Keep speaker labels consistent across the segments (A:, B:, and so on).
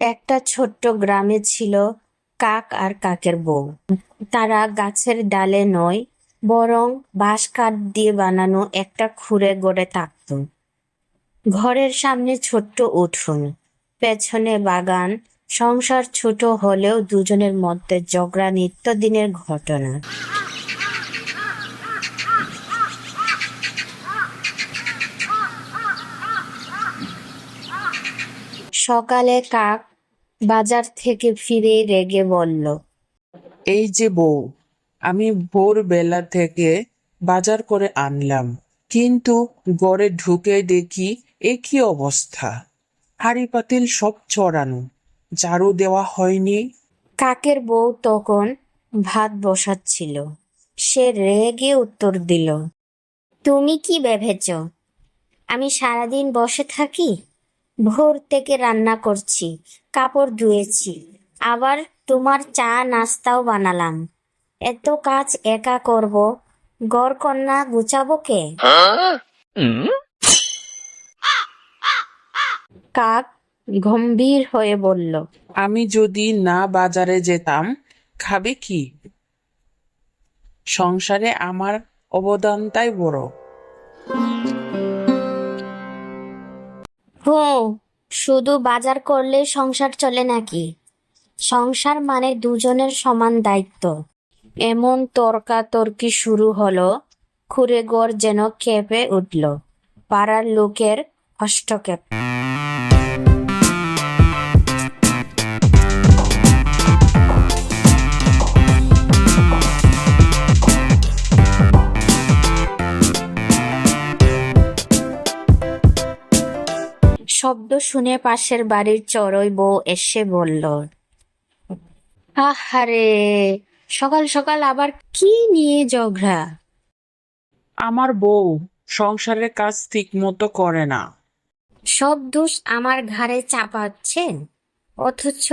A: একটা ছোট্ট গ্রামে ছিল কাক আর কাকের বউ। তারা গাছের ডালে নয়, বরং বাঁশ কাঠ দিয়ে বানানো একটা খুঁড়ে গড়ে থাকত। ঘরের সামনে ছোট্ট উঠোন, পেছনে বাগান, সংসার ছোট হলেও দুজনের মধ্যে ঝগড়া নিত্যদিনের ঘটনা। সকালে কাক বাজার থেকে ফিরে রেগে বলল
B: এই যে বউ আমি ভোরবেলা থেকে বাজার করে আনলাম কিন্তু গড়ে ঢুকে দেখি এ কি অবস্থা। হাঁড়ি পাতিল সব চড়ানো ঝাড়ু দেওয়া হয়নি।
A: কাকের বউ তখন ভাত বসাচ্ছিল। সে রেগে উত্তর দিল তুমি কি ভেবেছ আমি সারাদিন বসে থাকি? ভোর থেকে রান্না করছি, কাপড় ধুয়েছি, আবার তোমার চা নাস্তাও বানালাম। এত কাজ একা করব, গড় কন্যা গুছাবো কে? কাক গম্ভীর হয়ে বলল,
B: আমি যদি না বাজারে যেতাম, খাবে কি? সংসারে আমার অবদানটাই বড়।
A: শুধু বাজার করলে সংসার চলে নাকি? সংসার মানে দুজনের সমান দায়িত্ব। এমন তর্কাতর্কি শুরু হলো খুঁড়ে গড় যেন কেঁপে উঠল। পাড়ার লোকের হস্তক্ষেপ শব্দ শুনে পাশের বাড়ির চড়ই বউ এসে বলল আহারে সকাল সকাল আবার কি নিয়ে ঝগড়া?
B: আমার বউ সংসারের কাজ ঠিক মতো করে না।
A: সব দোষ আমার ঘাড়ে চাপাচ্ছেন? অথচ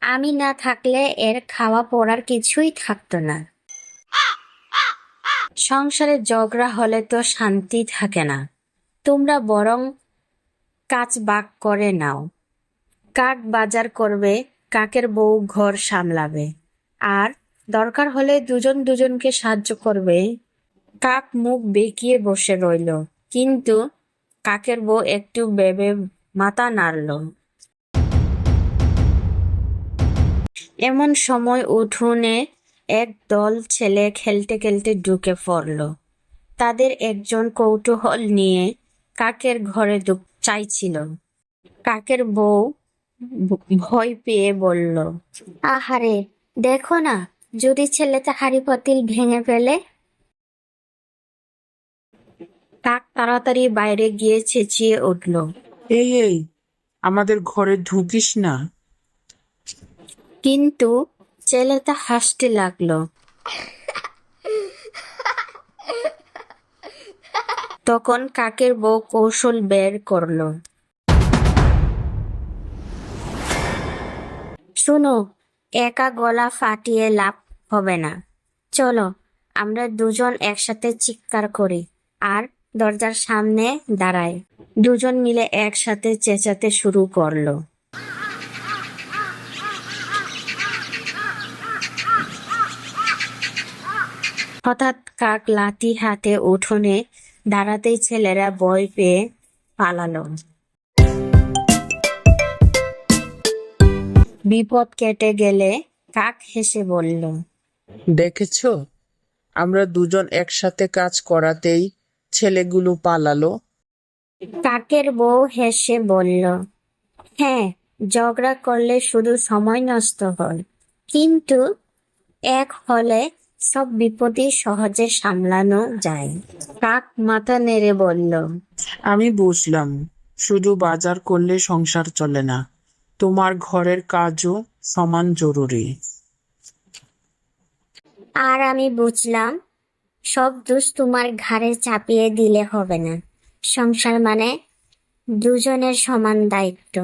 A: আমি না থাকলে এর খাওয়া পড়ার কিছুই থাকতো না। সংসারে ঝগড়া হলে তো শান্তি থাকে না। তোমরা বরং কাজ বাক করে নাও। কাক বাজার করবে, কাকের বউ ঘর সামলাবে। আর দরকার হলে দুজন দুজনকে সাহায্য করবে। কাক মুখ বেঁকিয়ে বসে রইল, কিন্তু কাকের বউ একটু ভেবে মাথা নাড়ল। এমন সময় উঠোনে এক দল ছেলে খেলতে খেলতে ঢুকে পড়ল। তাদের একজন কৌতূহল নিয়ে কাকের ঘরে ঢুক চাইছিল। কাকের বউ ভয় পেয়ে বলল আহারে দেখো না যদি ছেলেটা হাড়ি পাতিল ভেঙে ফেলে। কাক তাড়াতাড়ি বাইরে গিয়ে চেঁচিয়ে উঠল
B: এই এই আমাদের ঘরে ঢুকিস না।
A: কিন্তু ছেলেটা হাসতে লাগল তখন কাকের বউ কৌশল বের করল। শোনো, একা গলা ফাটিয়ে লাভ হবে না। চলো, আমরা দুজন একসাথে চিৎকার করি আর দরজার সামনে দাঁড়াই। দুজন মিলে একসাথে চেঁচাতে শুরু করল। হঠাৎ কাক লাঠি হাতে উঠোনে দাঁড়াতেই ছেলেরা ভয় পেয়ে পালালো। বিপদ কেটে গেলে কাক হেসে বলল
B: দেখেছ? আমরা দুজন একসাথে কাজ করাতেই ছেলেগুলো পালালো।
A: কাকের বউ হেসে বলল হ্যাঁ ঝগড়া করলে শুধু সময় নষ্ট হয় কিন্তু এক হলে সব বিপদই সহজে সামলানো যায়। কাক মাথা নেড়ে বলল
B: আমি বুঝলাম শুধু বাজার করলে সংসার চলে না তোমার ঘরের কাজও সমান জরুরি।
A: আর আমি বুঝলাম সব দোষ তোমার ঘাড়ে চাপিয়ে দিলে হবে না। সংসার মানে দুজনের সমান দায়িত্ব।